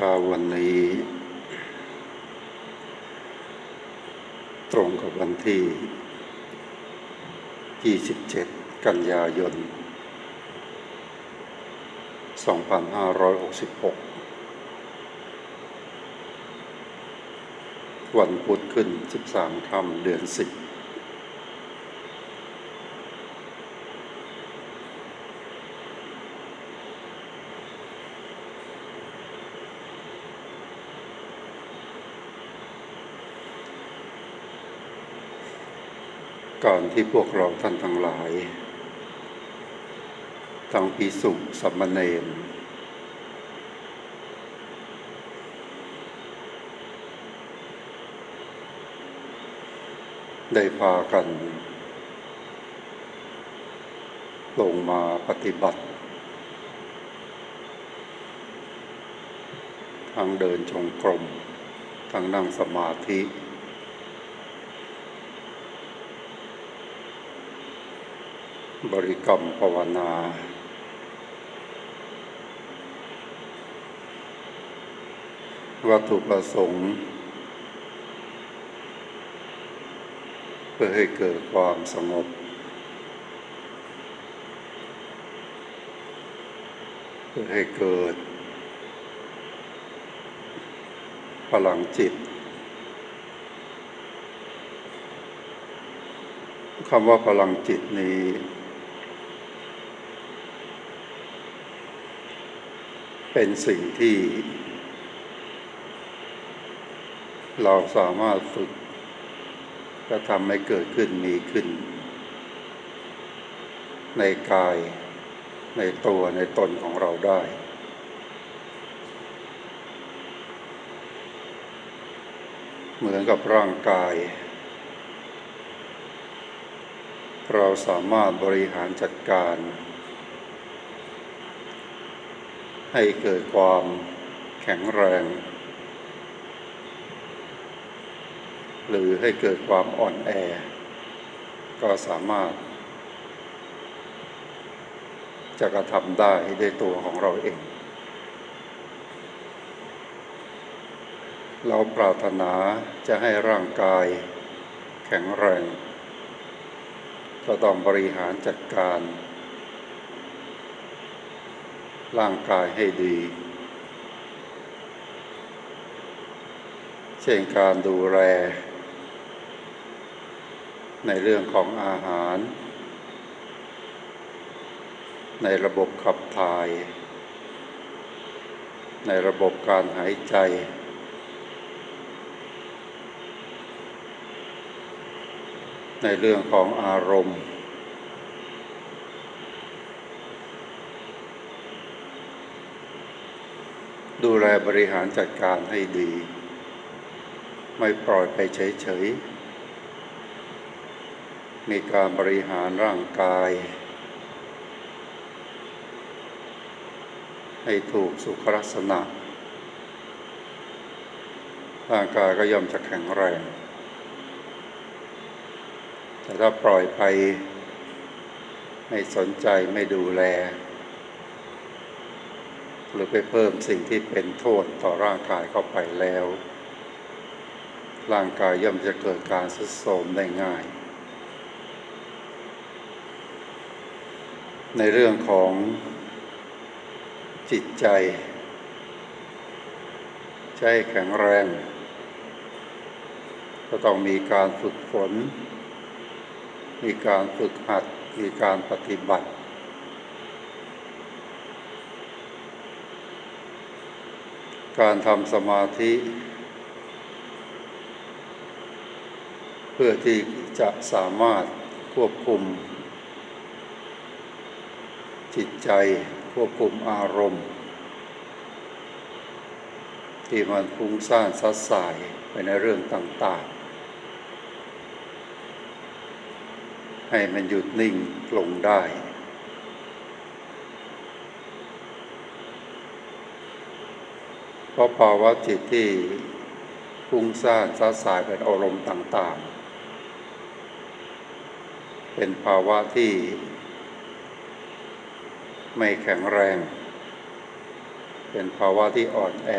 ชาวันนี้ ตรงกับวันที่ 27 กันยายน 2566 วันพุธขึ้น 13ค่ำเดือน 10 การที่พวกเราท่านทั้งหลายทั้งปีสุสัมมเนนได้พากัน ลงมาปฏิบัติ ทางเดินจงกรมทางนั่งสมาธิ บริกรรมภาวนา วัตถุประสงค์ เพื่อให้เกิดความสงบ เพื่อให้เกิด พลังจิตคำว่าพลังจิตนี้ เป็นสิ่งที่ เราสามารถฝึกและทำให้เกิดขึ้นมีขึ้น ในกายในตัวในตนของเราได้ เหมือนกับร่างกาย เราสามารถบริหารจัดการ ให้เกิดความแข็งแรง หรือให้เกิดความอ่อนแอ ก็สามารถ จะกระทำได้ด้วยตัวของเราเอง เราปรารถนาจะให้ร่างกายแข็งแรง ก็ต้องบริหารจัดการ ร่างกายให้ดี เช่นการดูแล ในเรื่องของอาหาร ในระบบขับถ่าย ในระบบการหายใจ ในเรื่องของอารมณ์ ดูแลบริหารจัดการให้ดี ไม่ปล่อยไปเฉยๆ มีการบริหารร่างกาย ให้ถูกสุขลักษณะ ร่างกายก็ย่อมจะแข็งแรง แต่ถ้าปล่อยไป ไม่สนใจไม่ดูแล หรือไปเพิ่มสิ่งที่เป็นโทษต่อร่างกายเข้าไปแล้ว ร่างกายย่อมจะเกิดการสุดโทรมได้ง่าย ในเรื่องของจิตใจใช้แข็งแรง ก็ต้องมีการฝึกฝน มีการฝึกหัด มีการปฏิบัติ การทำสมาธิ เพื่อที่จะสามารถควบคุม จิตใจควบคุมอารมณ์ ที่มันฟุ้งซ่านซัดสายไปในเรื่องต่าง ๆ ให้มันหยุดนิ่งลงได้ เพราะภาวะจิตที่ฟุ้งซ่านซัดสายเป็นอารมณ์ต่างๆ เป็นภาวะที่ ไม่แข็งแรง เป็นภาวะที่อ่อนแอ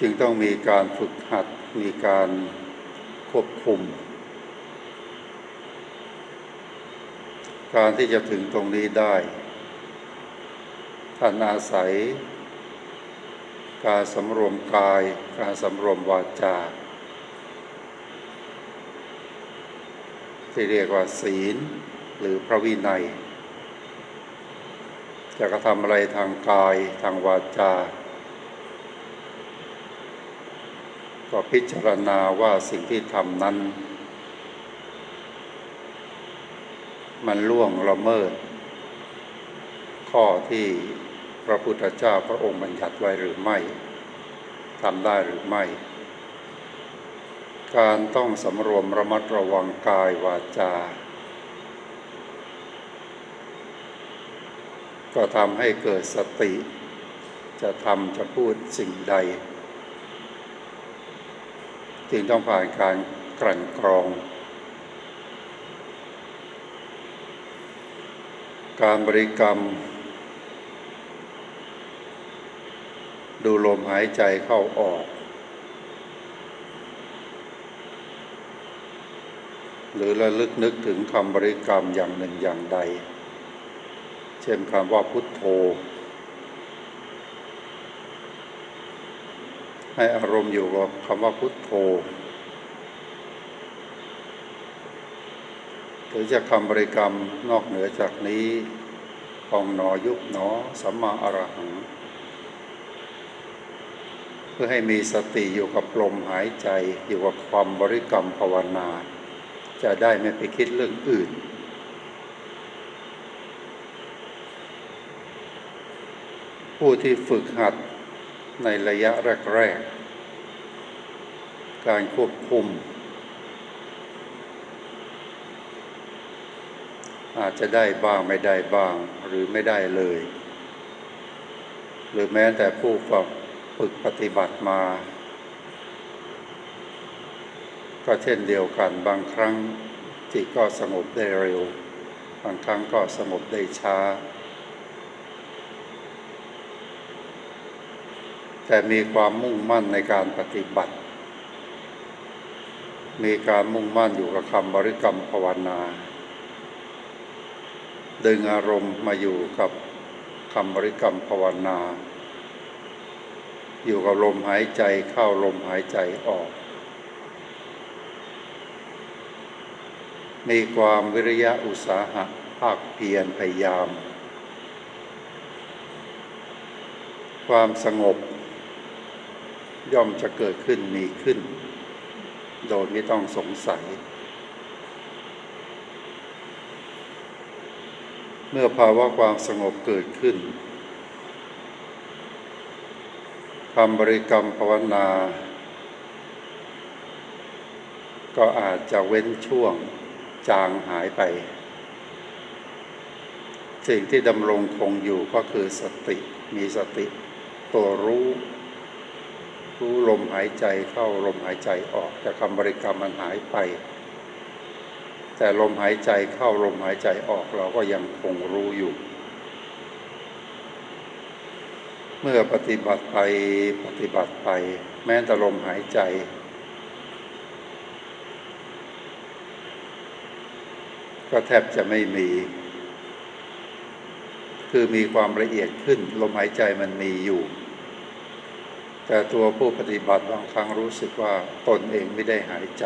จึงต้องมีการฝึกหัด มีการควบคุม การที่จะถึงตรงนี้ได้ ท่านอาศัย การสำรวมกาย การสำรวมวาจา ที่เรียกว่าศีลหรือพระวินัย จะกระทำอะไรทางกายทางวาจา ก็พิจารณาว่าสิ่งที่ทำนั้น มันล่วงละเมิดข้อที่ พระพุทธเจ้าพระองค์บัญญัติไว้หรือไม่ทำได้หรือไม่ การต้องสำรวมระมัดระวังกายวาจา ก็ทำให้เกิดสติ จะทำจะพูดสิ่งใด จึงต้องผ่านการกลั่นกรอง การบริกรรม ดูลมหายใจเข้าออก หรือระลึกนึกถึงคำบริกรรมอย่างหนึ่งอย่างใด เช่นคำว่าพุทโธ ให้อารมณ์อยู่กับคำว่าพุทโธหรือจะคำบริกรรมนอกเหนือจากนี้พองหนอยุบหนอสัมมาอรหัง พื่อให้มีสติอยู่กับลมหายใจ อยู่กับความบริกรรมภาวนา จะได้ไม่ไปคิดเรื่องอื่น ผู้ที่ฝึกหัดในระยะแรก ๆ การควบคุม อาจจะได้บ้างไม่ได้บ้างหรือไม่ได้เลย หรือแม้แต่ผู้ฝึก ฝึกปฏิบัติมา ก็เช่นเดียวกันบางครั้งจิตก็สงบได้เร็ว บางครั้งก็สงบได้ช้า แต่มีความมุ่งมั่นในการปฏิบัติ มีการมุ่งมั่นอยู่กับคำบริกรรมภาวนาดึงอารมณ์มาอยู่กับคำบริกรรมภาวนา อยู่กับลมหายใจเข้าลมหายใจออก มีความวิริยะอุตสาหะภาคเพียรพยายาม ความสงบ ย่อมจะเกิดขึ้นมีขึ้น โดยไม่ต้องสงสัย เมื่อภาวะความสงบเกิดขึ้น คำบริกรรมภาวนา ก็อาจจะเว้นช่วงจางหายไป สิ่งที่ดำรงคงอยู่ก็คือสติมีสติ ตัวรู้ รู้ลมหายใจเข้าลมหายใจออกแต่คำบริกรรมมันหายไป แต่ลมหายใจเข้าลมหายใจออกเราก็ยังคงรู้อยู่ เมื่อปฏิบัติไปปฏิบัติไป แม้แต่ลมหายใจ ก็แทบจะไม่มี คือมีความละเอียดขึ้น ลมหายใจมันมีอยู่ แต่ตัวผู้ปฏิบัติบางครั้งรู้สึกว่าตนเองไม่ได้หายใจ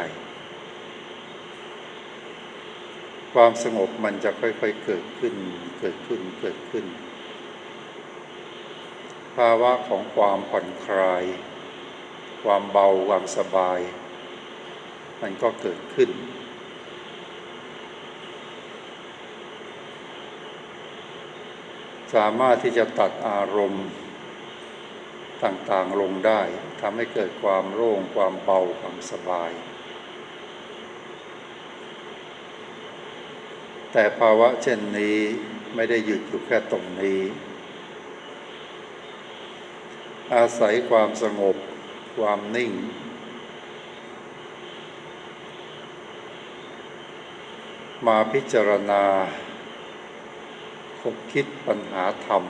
ความสงบมันจะค่อยๆเกิดขึ้นเกิดขึ้นเกิดขึ้น ภาวะของความผ่อนคลาย ความเบาความสบาย มันก็เกิดขึ้น สามารถที่จะตัดอารมณ์ต่างๆลงได้ทำให้เกิดความโล่งความเบาความสบาย แต่ภาวะเช่นนี้ไม่ได้หยุดอยู่แค่ตรงนี้ อาศัยความสงบ ความนิ่ง มาพิจารณาคบคิดปัญหาธรรม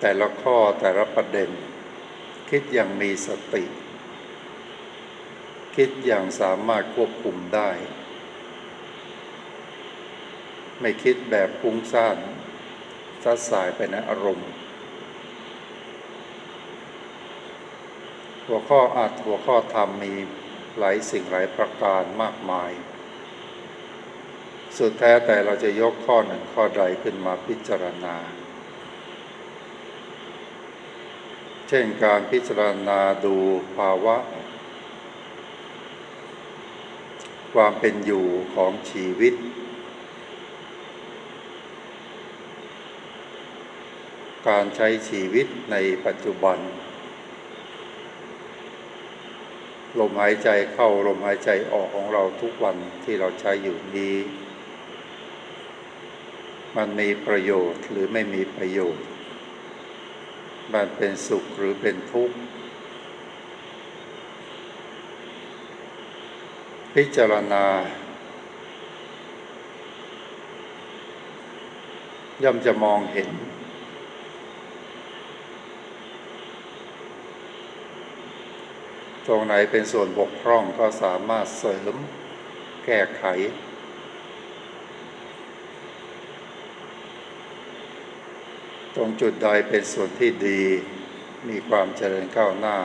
แต่ละข้อแต่ละประเด็น คิดอย่างมีสติ คิดอย่างสามารถควบคุมได้ ไม่คิดแบบฟุ้งซ่าน ซัดสายไปในอารมณ์ หัวข้ออาจหัวข้อธรรมมีหลายสิ่งหลายประการมากมาย สุดแท้แต่เราจะยกข้อหนึ่งข้อใดขึ้นมาพิจารณา เช่นการพิจารณาดูภาวะ ความเป็นอยู่ของชีวิต การใช้ชีวิตในปัจจุบัน ลมหายใจเข้าลมหายใจออกของเราทุกวันที่เราใช้อยู่นี้ มันมีประโยชน์หรือไม่มีประโยชน์ มันเป็นสุขหรือเป็นทุกข์ พิจารณาย่อมจะมองเห็น ตรงไหนเป็นส่วนบกพร่องก็สามารถเสริมแก้ไข ตรงจุดใดเป็นส่วนที่ดี มีความเจริญก้าวหน้า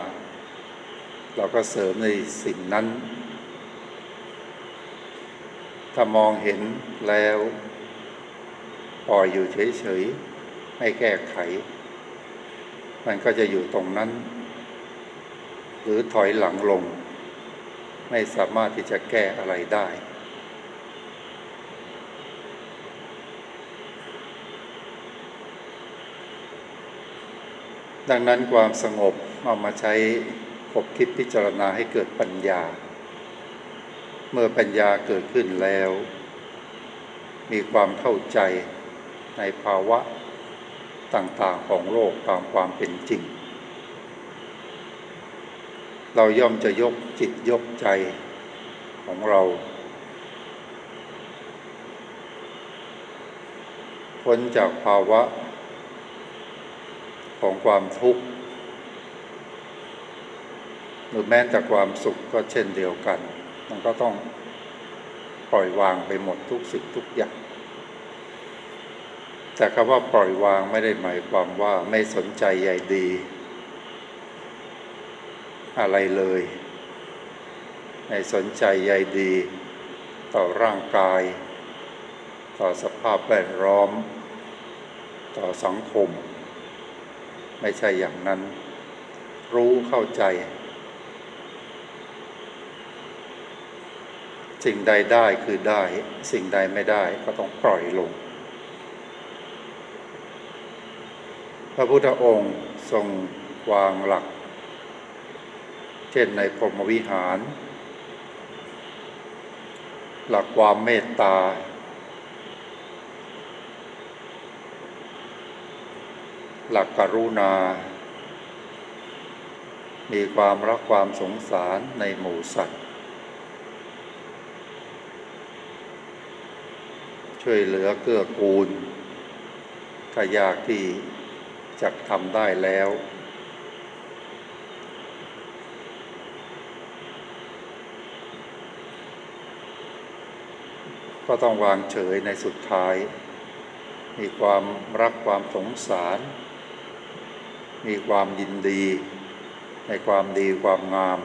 เราก็เสริมในสิ่งนั้น ถ้ามองเห็นแล้วปล่อยอยู่เฉยๆ ไม่แก้ไข มันก็จะอยู่ตรงนั้น หรือถอยหลังลง ไม่สามารถที่จะแก้อะไรได้ ดังนั้นความสงบเอามาใช้คบคิดพิจารณาให้เกิดปัญญา เมื่อปัญญาเกิดขึ้นแล้ว มีความเข้าใจในภาวะต่างๆของโลกตามความเป็นจริง เราย่อมจะยกจิตยกใจของเราพ้นจากภาวะ ของความทุกข์หรือแม้แต่ความสุขก็เช่นเดียวกัน มันก็ต้องปล่อยวางไปหมดทุกสิ่งทุกอย่าง แต่คำว่าปล่อยวางไม่ได้หมายความว่าไม่สนใจใยดี อะไรเลย ไม่สนใจใยดี ต่อร่างกาย ต่อสภาพแวดล้อม ต่อสังคม ไม่ใช่อย่างนั้น รู้เข้าใจ สิ่งใดได้คือได้ สิ่งใดไม่ได้ก็ต้องปล่อยลง พระพุทธองค์ทรงวางหลัก เช่นในพรหมวิหาร หลักความเมตตา หลักกรุณา มีความรักความสงสารในหมู่สัตว์ ช่วยเหลือเกื้อกูลถ้ายากที่จะทำได้แล้ว ก็ต้องวางเฉยในสุดท้าย มีความรักความสงสาร มีความยินดี ในความดีความงาม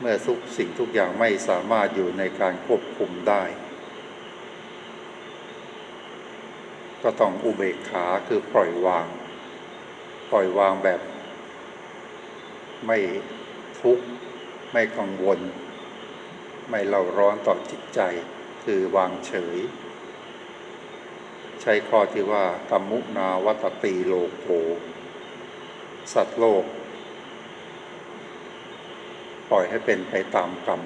เมื่อทุกสิ่งทุกอย่างไม่สามารถอยู่ในการควบคุมได้ ก็ต้องอุเบกขาคือปล่อยวาง ปล่อยวางแบบ ไม่ทุกข์ไม่กังวล ไม่เล่าร้อนต่อจิตใจ คือวางเฉย ใช้ข้อที่ว่ากัมมุนาวัตตีโลโกสัตว์โลก ปล่อยให้เป็นไปตามกรรม